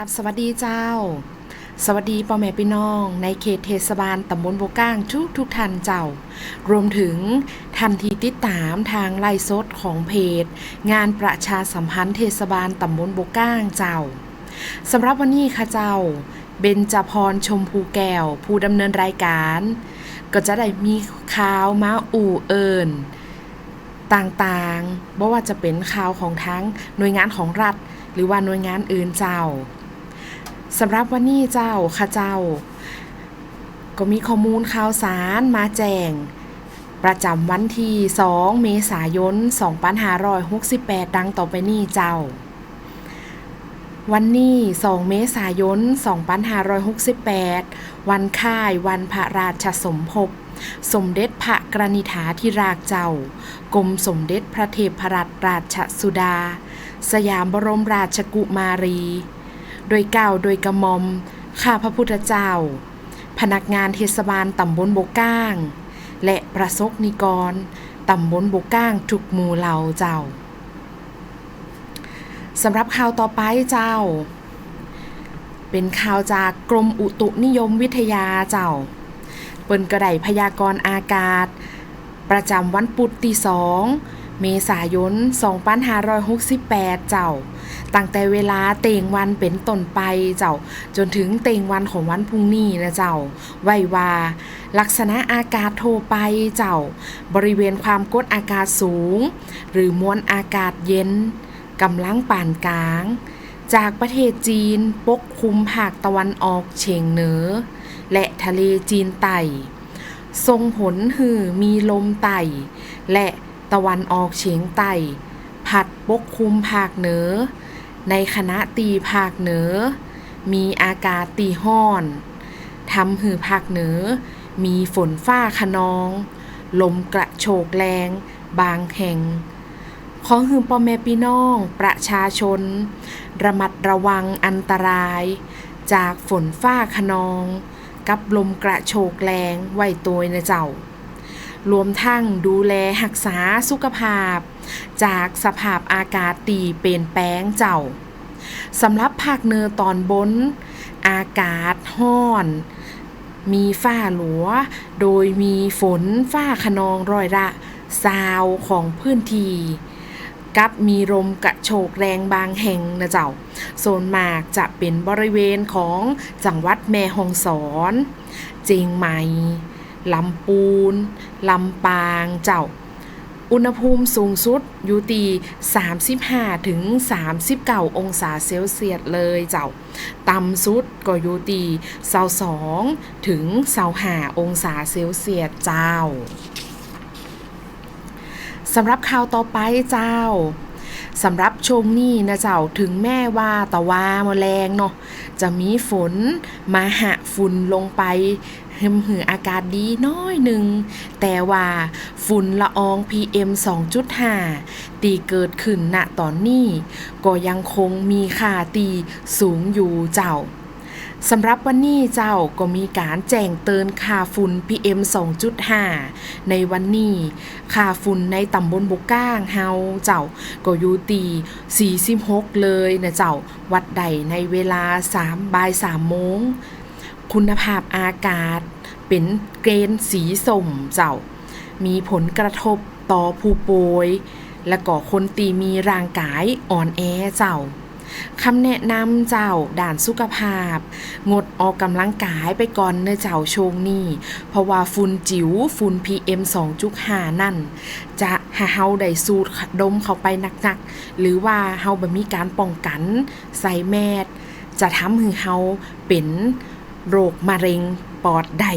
ราบสวัสดีเจ้า สวัสดีพ่อแม่พี่น้อง ในเขตเทศบาลตำบลโบก้างทุกทุกท่านเจ้า รวมถึงทันทีติดตามทางไลฟ์สดของเพจ งานประชาสัมพันธ์เทศบาลตำบลโบก้างเจ้าสำหรับวันนี้ค่ะเจ้าเบญจพรชมพูแก้ว ผู้ดำเนินรายการ ก็จะได้มีข่าวมาอู่เอิญต่างๆบ่ว่าจะเป็นข่าวของทั้งหน่วยงานของรัฐ หรือว่าหน่วยงานอื่นเจ้า สำหรับวันนี้เจ้าค่ะเจ้า ก็มีข้อมูลข่าวสารมาแจ้งประจำวันที่ 2 เมษายน 2568 ดังต่อไปนี้เจ้า วันนี้ 2 เมษายน 2568 วันค่ายวันพระราชสมภพ สมเด็จพระกรณิฐาธิราชเจ้า กรมสมเด็จพระเทพรัตนราชสุดา สยามบรมราชกุมารี โดยเก้าวโดยกระมอม ข้าพระพุทธเจ้า พนักงานเทศบาลตำบลโบก้าง และประสบนิกรตำบลโบก้างทุกหมู่เหล่าเจ้าสำหรับข่าวต่อไปเจ้า เป็นข่าวจากกรมอุตุนิยมวิทยาเจ้า เปิ้นกระไดพยากรณ์อากาศ ประจำวันพุธที่2 เมษายน 2568 เจ้า ตั้งแต่เวลาเต่งวันเป็นต้นไปเจ้า จนถึงเต่งวันของวันพรุ่งนี้นะเจ้า ไว้ว่า ลักษณะอากาศโทไปเจ้า บริเวณความกดอากาศสูง หรือมวลอากาศเย็นกำลังปานกลาง จากประเทศจีนปกคลุมภาคตะวันออกเฉียงเหนือ และทะเลจีนใต้ส่งผลหือมีลมไต่และ ตะวันออกเฉียงใต้พัดปกคลุมภาคเหนือ ในคณะตีภาคเหนือ มีอากาศตีห้อนทำหือภาคเหนือ มีฝนฟ้าขนอง ลมกระโชกแรง บางแห่ง ขอหือพ่อแม่พี่น้อง ประชาชน ระมัดระวังอันตราย จากฝนฟ้าขนอง กับลมกระโชกแรงไว้ตัวนะเจ้า รวมทั้งดูแลรักษาสุขภาพ จากสภาพอากาศตีเปลี่ยนแปลงเจ้าสำหรับภาคเหนือตอนบน อากาศห้อน มีฝ้าหลัว โดยมีฝนฝ้าขนองร้อยละซาวของพื้นที่กับมีลมกระโชกแรงบางแห่งนะเจ้าโซนมากจะเป็นบริเวณของจังหวัดแม่ฮ่องสอน เจียงใหม่ ลำปูน ลำปางเจ้า อุณหภูมิสูงสุดอยู่ตี35ถึง39 องศาเซลเซียสเลยเจ้า ต่ำสุดก็อยู่ตี22ถึง25องศาเซลเซียสเจ้าสำหรับข่าวต่อไปเจ้าสำหรับชมนี่นะเจ้าถึงแม่ว่าตะวาแมลงเนาะจะมีฝนมาหะฝุ่นลงไป เฮมหืออากาศดีน้อยหนึ่ง แต่ว่าฝุ่นละออง PM 2.5 ตีเกิดขึ้นณตอนนี้ ก็ยังคงมีค่าตีสูงอยู่เจ้าสำหรับวันนี้เจ้าก็มีการแจ้งเตือนค่าฝุ่น PM 2.5 ในวันนี้ค่าฝุ่นในตำบลบกก้างเฮาเจ้าก็อยู่ตี46 เลยนะเจ้า วัดใดในเวลา3บ่าย3โมง คุณภาพอากาศ เป็นเกรนสีส้มเจ้า มีผลกระทบต่อผู้ป่วยและก็คนตีมีร่างกายอ่อนแอเจ้าคำแนะนำเจ้าด่านสุขภาพ งดออกกำลังกายไปก่อนเนื้อเจ้าชงนี่ เพราะว่าฝุ่นจิ๋วฝุ่น PM 2.5 นั่น จะหาเฮาได้สูดดมเข้าไปหนักๆ หรือว่าเฮาบ่มีการป้องกัน ใส่แมสจะทำให้เฮาเป็น โรคมะเร็งปอดได้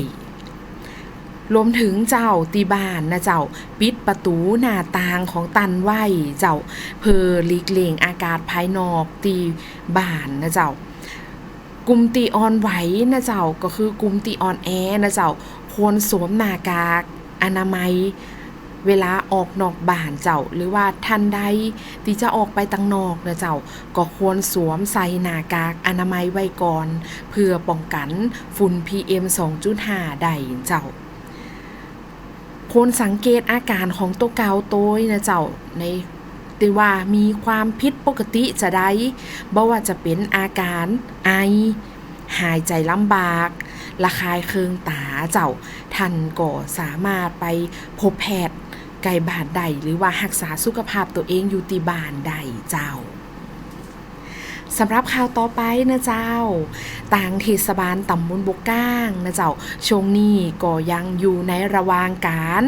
รวมถึงเจ้าตีบ้านนะเจ้าปิดประตูหน้าต่างของตันไว้เจ้าเพื่อหลีกเลี่ยงอากาศภายนอกตีบ้านนะเจ้ากลุ่มตีออนไหวนะเจ้าก็คือกลุ่มตีออนแอนะเจ้าควรสวมหน้ากากอนามัย เวลาออกนอกบ้านเจ้าหรือว่าท่านใดที่จะออกไปตังนอกนะเจ้าก็ควรสวมใส่หน้ากากอนามัยไว้ก่อน เพื่อป้องกันฝุ่น PM 2.5 ได้เจ้าควรสังเกตอาการของตัวเกาโตยนะเจ้าในติว่ามีความผิดปกติจะได้บ่ว่าจะเป็นอาการไอ หายใจลำบาก ระคายเคืองตาเจ้าท่านก็สามารถไปพบแพทย์ ไกลบานใดหรือว่ารักษาสุขภาพตัวเองอยู่ที่บ้านใดเจ้าสำหรับข่าวต่อไปนะเจ้า ต่างเทศบาลตำบลบกก้างนะเจ้าช่วงนี้ก็ยังอยู่ในระหว่างการ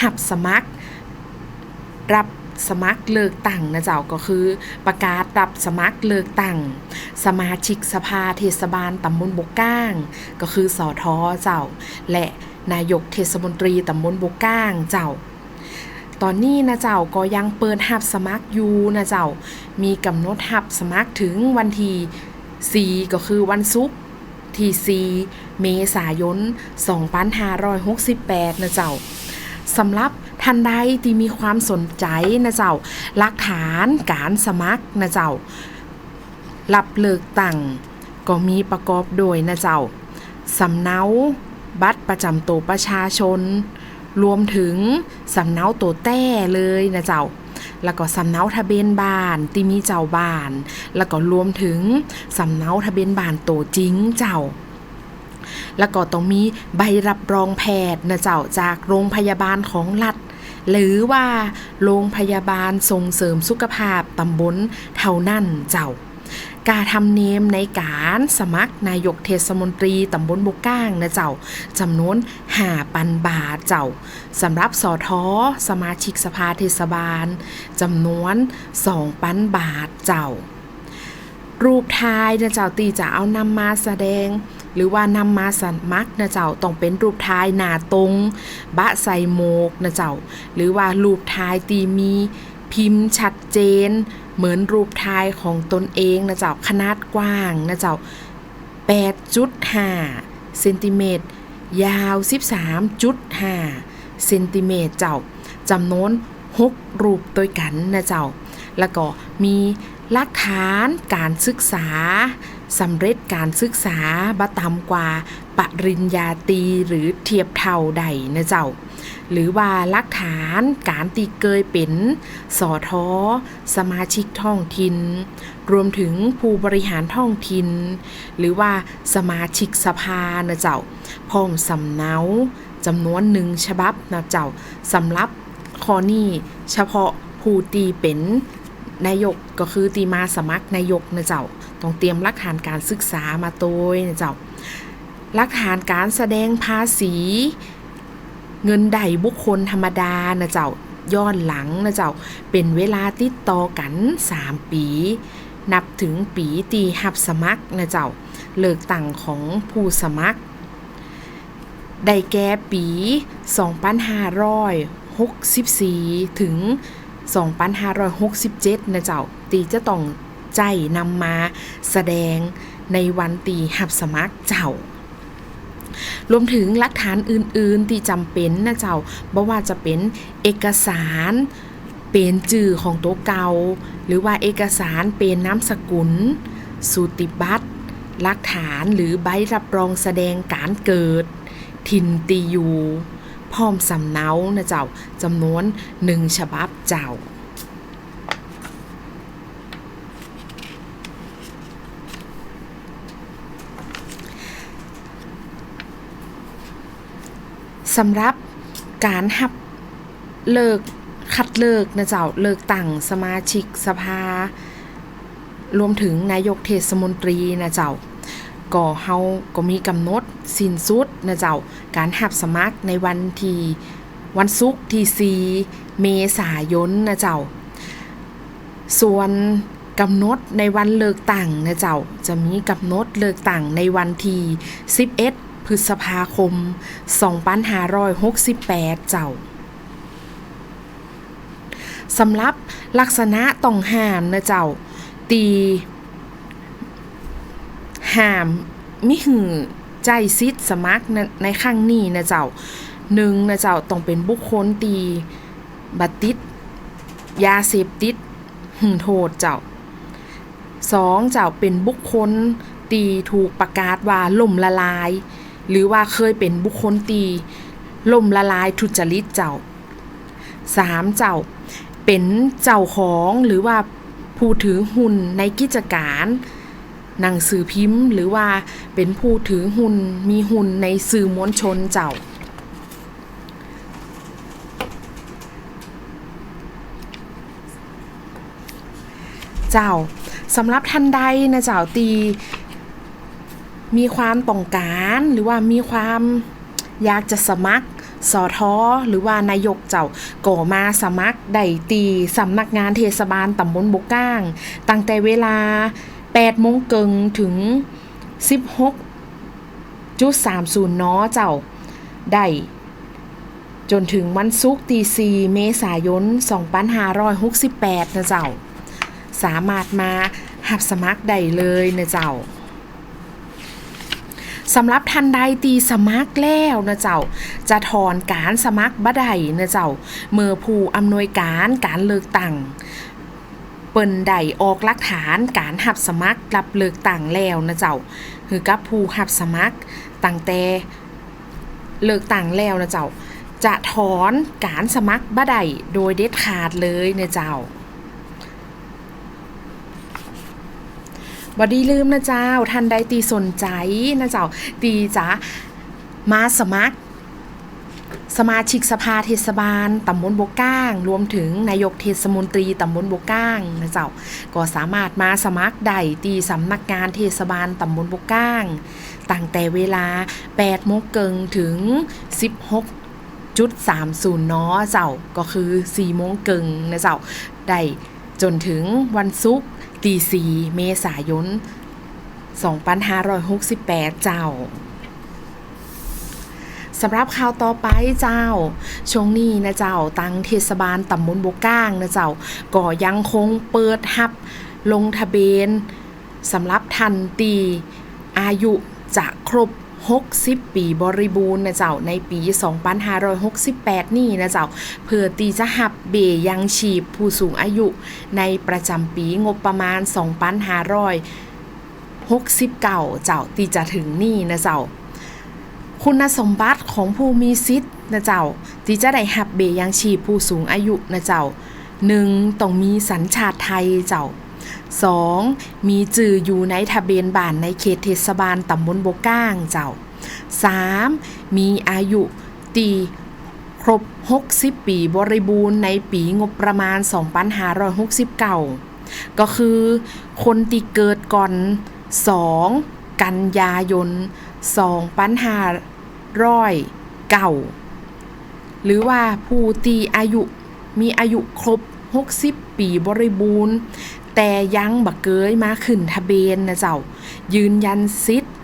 หับสมัคร รับสมัครเลิกตั้งนะเจ้าก็คือ ประกาศรับสมัครเลิกตั้งสมาชิกสภาเทศบาลตำบลบกก้าง ก็คือสอทอเจ้า และนายกเทศมนตรีตำบลบกก้างเจ้า ตอนนี้นะเจ้าก็ยังเปิดหับสมัครอยู่นะเจ้า มีกำหนดหับสมัครถึงวันที่4ก็คือวันศุกร์ที่4เมษายน 2568 นะเจ้าสำหรับท่านใดที่มีความสนใจนะเจ้า หลักฐานการสมัครนะเจ้ารับเลิกตั้งก็มีประกอบโดยนะเจ้าสำเนาบัตรประจำตัวประชาชน รวมถึงสำเนาตัวแต้เลยนะเจ้า แล้วก็สำเนาทะเบียนบ้านที่มีเจ้าบ้าน แล้วก็รวมถึงสำเนาทะเบียนบ้านตัวจริงเจ้าแล้วก็ต้องมีใบรับรองแพทย์นะเจ้าจากโรงพยาบาลของรัฐ หรือว่าโรงพยาบาลส่งเสริมสุขภาพตำบลเท่านั้นเจ้า การทำเนียมในการสมัครนายกเทศมนตรีตำบลบกก้างนะเจ้าจำนวนหาปันบาทเจ้าสำหรับสอทอสมาชิกสภาเทศบาลจำนวนสองปันบาทเจ้า รูปทายนะเจ้าตีจะเอานำมาแสดงหรือว่านำมาสมักนะเจ้าต้องเป็นรูปทายหนาตรง บะใส่โมกนะเจ้า หรือว่ารูปทายตีมี พิมพ์ชัดเจน เหมือนรูปทายของตนเองนะเจ้าขนาดกว้างนะเจ้า8.5เซนติเมตรยาว 13.5เซนติเมตรเจ้าจำนวน6รูปตัวกันนะเจ้า แล้วก็มีหลักฐานการศึกษา สำเร็จการศึกษาบ่ต่ำกว่า ปริญญาตรีหรือเทียบเท่าใดนะเจ้า หรือว่าลักฐานการตีเกยเป็นสอทอสมาชิกท้องถิ่นรวมถึงผู้บริหารท้องถิ่นหรือว่าสมาชิกสภานะเจ้าพร้อมสำเนาจำนวนหนึ่งฉบับนะเจ้าสำหรับข้อนี้เฉพาะผู้ตีเป็น นายกก็คือตีมาสมัครนายกนะเจ้าต้องเตรียมหลักฐานการศึกษามาโดยนะเจ้าหลักฐานการแสดงภาษี เงินใดบุคคลธรรมดานะเจ้าย้อนหลังนะเจ้าเป็นเวลาติดต่อกัน 3 ปี นับถึงปีตีหับสมัครนะเจ้าเลิกตั้งของผู้สมัคร ได้แก่ปี 2564 ถึง 2567 นะเจ้า ตีจะต้องใจนำมาแสดงในวันตีหับสมัครเจ้ารวมถึงหลักฐานอื่น ๆ ที่จำเป็นนะเจ้าบ่ว่าจะเป็นเอกสารเป็นจื่อของตัวเก่าหรือว่าเอกสารเป็นน้ำสกุล สูติบัตรหลักฐานหรือใบรับรองแสดงการเกิดทินตีอยู่ พร้อมสำเนานะเจ้าจำนวนหนึ่งฉบับเจ้าสำหรับการหับเลิกคัดเลิกนะเจ้าเลิกตั้งสมาชิกสภา รวมถึงนายกเทศมนตรีนะเจ้า ก็เฮาก็มีกำหนดสิ้นสุดนะเจ้าการหับสมัครในวันที่วันศุกร์ที่4เมษายนนะเจ้า ส่วนกำหนดในวันเลิกตั้งนะเจ้า จะมีกำหนดเลิกตั้งในวันที่11 พฤษภาคม 2568 เจ้าสำหรับลักษณะต้องห้ามนะเจ้า ตี ห้ามมิหือใจซิดสมัครในข้างนี้นะเจ้าหนึ่งนะเจ้าต้องเป็นบุคคลตีบัตรติดยาเสพติดหึงโทษเจ้าสองเจ้าเป็นบุคคลตีถูกประกาศว่าล่มละลาย หรือว่าเคยเป็นบุคคลตีล่มละลายทุจริตเจ้าสามเจ้าเป็นเจ้าของหรือว่าผู้ถือหุ้นในกิจการ หนังสือพิมพ์ หรือว่าเป็นผู้ถือหุ้นมีหุ้นในสื่อมวลชนเจ้า เจ้าสำหรับท่านใดนะเจ้าตีมีความต้องการหรือว่ามีความอยากจะสมัครสอทอหรือว่านายกเจ้าก็มาสมัครได้ตีสำนักงานเทศบาลตำบลบกก้าง ตั้งแต่เวลา 8โมงเกิงถึง 16จุด30นเจ้า ได้จนถึงวันศุกร์ที่4เมษายน 2568 นะเจ้า สามารถมาหับสมัครได้เลยนะเจ้าสำหรับทันใดตีสมัครแล้วนะเจ้า จะถอนการสมัครบ่ได้นะเจ้า เมื่อผู้อำนวยการการเลือกตั้ง เปิ้นได้ออกหลักฐานการหับสมัครรับเลือกตั้งแล้วนะเจ้าคือกับผู้หับสมัครตั้งแต่เลือกตั้งแล้วนะเจ้า จะถอนการสมัครบ่ได้โดยเด็ดขาดเลยนะเจ้าบอดีลืมนะเจ้าท่านใดตีสนใจนะเจ้าตีจะมาสมัคร สมาชิกสภาเทศบาลตำบลบกก้าง รวมถึงนายกเทศมนตรีตำบลบกก้างนะเจ้าก็สามารถมาสมัครได้ตีสำนักงานเทศบาลตำบลบกก้างตั้งแต่เวลา8โมงเกิงถึง 16จุด30นเจ้าก็คือ4โมงเกิงนะเจ้าได้จนถึงวันศุกร์ตี4เมษายน 2568 เจ้า สำหรับข่าวต่อไปเจ้า ช่วงนี้นะเจ้าตังเทศบาลตำบลบกก้างนะเจ้าก็ยังคงเปิดหับลงทะเบียนสำหรับทันตีอายุจะครบ 60 ปีบริบูรณ์นะเจ้าในปี 2568 นี่นะเจ้าเพื่อตีจะหับเบยังชีพผู้สูงอายุ ในประจำปีงบประมาณ 2569 เจ้าตีจะถึงนี่นะเจ้าคุณสมบัติ ของผู้มีสิทธิ์นะเจ้า ที่จะได้หับเบยยังชีพผู้สูงอายุนะเจ้า 1. ต้องมีสัญชาติไทยเจ้า 2. มีจื่ออยู่ในทะเบียนบ้านในเขตเทศบาลตำบลโบก้างเจ้า 3. มีอายุตีครบ 60 ปีบริบูรณ์ในปีงบประมาณ 2569 ก็คือ คนที่เกิดก่อน 2 กันยายน 2509หรือว่าผู้ตีอายุมีอายุครบ 60 ปีบริบูรณ์ แต่ยังบักเกยมาขึ้นทะเบียนนะเจ้า ยืนยันสิทธิ์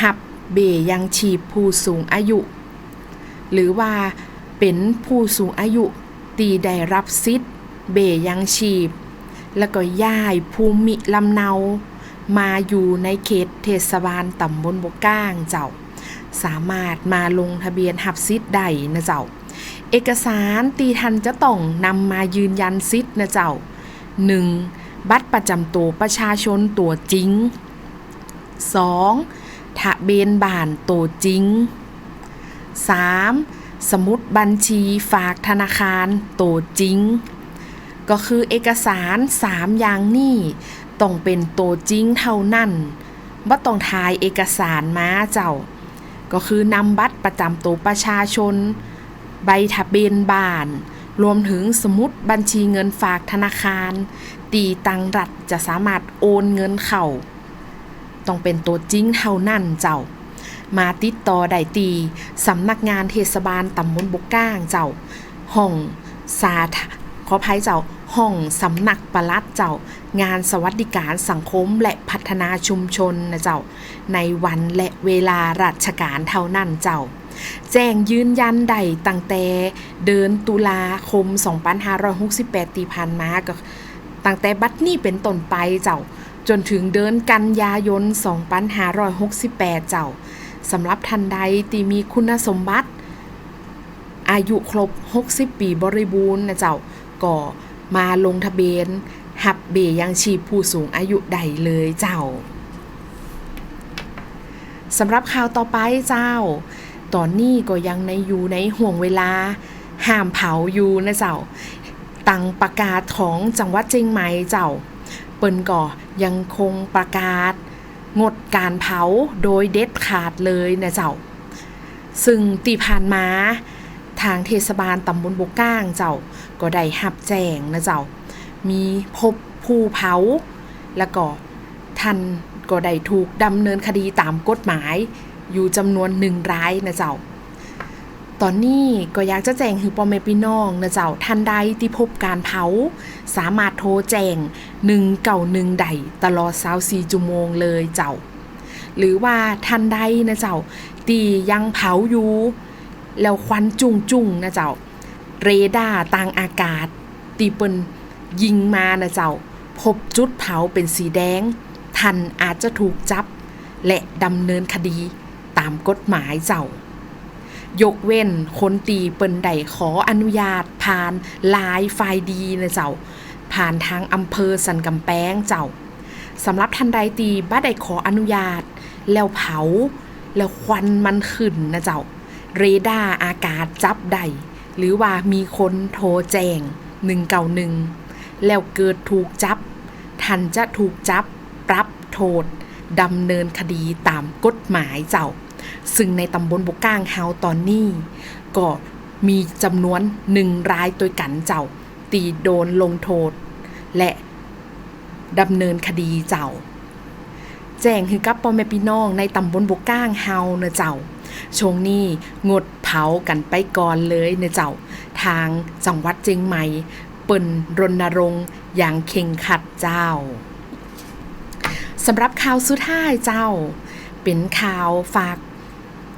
หับเบยังชีพผู้สูงอายุ หรือว่าเป็นผู้สูงอายุตีได้รับสิทธิ์เบยังชีพ แล้วก็ย้ายภูมิลำเนา มาอยู่ในเขตเทศบาลตำบลบกก้างเจ้า สามารถมาลงทะเบียนหับสิทธิ์ได้นะเจ้า เอกสารตีทันจะต้องนำมายืนยันสิทธิ์นะเจ้า 1. บัตรประจำตัวประชาชนตัวจริง 2. ทะเบียนบ้านตัวจริง 3. สมุดบัญชีฝากธนาคารตัวจริง ก็คือเอกสาร 3 อย่างนี้ต้องเป็นตัวจริงเท่านั้นบ่าต้องทายเอกสารมาเจ้า ก็คือนำบัตรประจำตัวประชาชน ใบทะเบียนบ้าน รวมถึงสมุดบัญชีเงินฝากธนาคาร ตีตังรัฐจะสามารถโอนเงินเข้า ต้องเป็นตัวจริงเท่านั้นเจ้า มาติดต่อได้ตีสำนักงานเทศบาลตำบลบกก้างเจ้า ห้องสาขอภัยเจ้า ห้องสำนักประลัดเจ้างานสวัสดิการสังคมและพัฒนาชุมชนนะเจ้า ในวันและเวลาราชการเท่านั้นเจ้า แจ้งยืนยันใดตั้งแต่เดือนตุลาคม 2568ตีผ่านมาก็ตั้งแต่บัดนี้เป็นต้นไปเจ้า จนถึงเดือนกันยายน 2568 เจ้าสำหรับทันใดที่มีคุณสมบัติ อายุครบ 60 ปีบริบูรณ์นะเจ้าก็ มาลงทะเบียนหับเบยังชีพผู้สูงอายุใดเลยเจ้าสำหรับข่าวต่อไปเจ้า ตอนนี้ก็ยังในอยู่ในห่วงเวลา ห้ามเผาอยู่นะเจ้า ตังประกาศของจังหวัดเชียงใหม่เจ้า เปิ้นก็ยังคงประกาศ งดการเผาโดยเด็ดขาดเลยนะเจ้า ซึ่งตีผ่านมา ทางเทศบาลตำบลบกก้างเจ้าก็ได้หับแจ้งนะเจ้า มีพบผู้เผา แล้วก็ท่านก็ได้ถูกดำเนินคดีตามกฎหมายอยู่จำนวนหนึ่งรายนะเจ้า ตอนนี้ก็อยากจะแจ้งคือปอแม่พี่น้องนะเจ้าท่านใดที่พบการเผา สามารถโทรแจ้ง1เก่า1ใดตลอด24ชั่วโมงเลยเจ้า หรือว่าท่านใดนะเจ้าตียังเผาอยู่ แล้วควันจุงจุงนะเจ้า เรดาร์ต่างอากาศ ตีเปินยิงมานะเจ้า พบจุดเผาเป็นสีแดงท่านอาจจะถูกจับ และดำเนินคดีตามกฎหมายเจ้ายกเว้นคนตีเปินใดขออนุญาตผ่านลน์ไฟดีนะเจ้า ผ่านทางอำเภอสันกำแพงเจ้าสำหรับท่านใดตีบ้าใดขออนุญาต แล้วเผา แล้วควันมันขึ้นนะเจ้า เรดาร์อากาศจับได้หรือว่ามีคนโทรแจ้ง191แล้วเกิดถูกจับ ท่านจะถูกจับ ปรับโทษดำเนินคดีตามกฎหมายเจ้า ซึ่งในตำบลบกก้างเฮาตอนนี้ ก็มีจำนวนหนึ่งรายตัวกันเจ้า ตีโดนลงโทษ และดำเนินคดีเจ้า แจ้งคือกับพ่อแม่พี่น้องในตำบลบกก้างเฮาเนะเจ้า ช่วงนี้งดเผากันไปก่อนเลยเนะเจ้า ทางจังหวัดเจียงใหม่เปิ่นรณรงค์อย่างเข่งขัดเจ้าสำหรับข่าวสุดท้ายเจ้า เป็นข่าวฝาก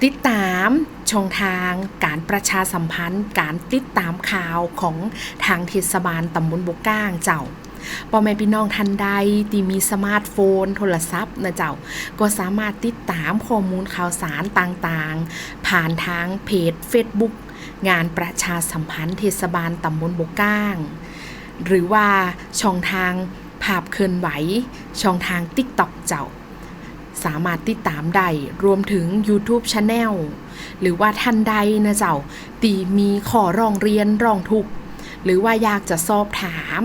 ติดตามช่องทางการประชาสัมพันธ์ การติดตามข่าวของทางเทศบาลตำบลบกก้างเจ้า พ่อแม่พี่น้องท่านใดที่มีสมาร์ทโฟน โทรศัพท์นะเจ้า ก็สามารถติดตามข้อมูลข่าวสารต่างๆ ผ่านทางเพจ Facebook งานประชาสัมพันธ์เทศบาลตำบลบกก้าง หรือว่าช่องทางภาพเคลื่อนไหว ช่องทาง TikTok เจ้า สามารถติดตามได้รวมถึง YouTube Channel หรือว่าท่านใดนะเจ้าตีมีขอร้องเรียนร้องทุกข์หรือว่าอยากจะสอบถาม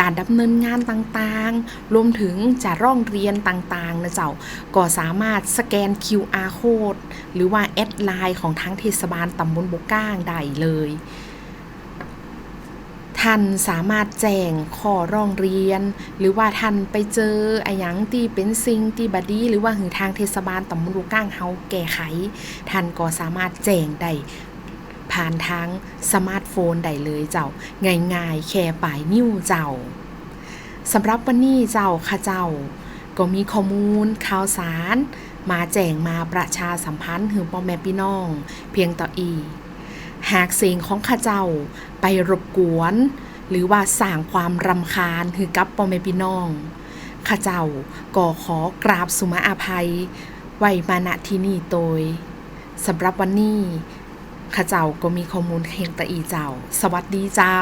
การดำเนินงานต่างๆ รวมถึงจะร้องเรียนต่างๆนะเจ้า ก็สามารถสแกน QR code หรือว่าแอดไลน์ของทางเทศบาลตำบลบกก้างได้เลย ท่านสามารถแจ้งข้อร้องเรียน หรือว่าท่านไปเจออะหยังที่เป็นสิ่งที่บดีหรือว่าหือทางเทศบาลตำบลบกก้างเฮาแก้ไข ท่านก็สามารถแจ้งได้ผ่านทางสมาร์ท นได้เลยเจ้า ง่ายๆ แค่ปลายนิ้วเจ้าสำหรับวันนี้เจ้าค่ะเจ้า ก็มีข้อมูลข่าวสาร มาแจ้งมาประชาสัมพันธ์หือพ่อแม่พี่น้อง เพียงต่ออี หากเสียงของข้าเจ้าไปรบกวน หรือว่าสร้างความรำคาญคือกับพ่อแม่พี่น้องข้าเจ้าก็ขอกราบสุมาอาภัย ไว้มาณที่นี่โดยสำหรับวันนี้ ข้าเจ้าก็มีข้อมูลเพียงตะอีเจ้า สวัสดีเจ้า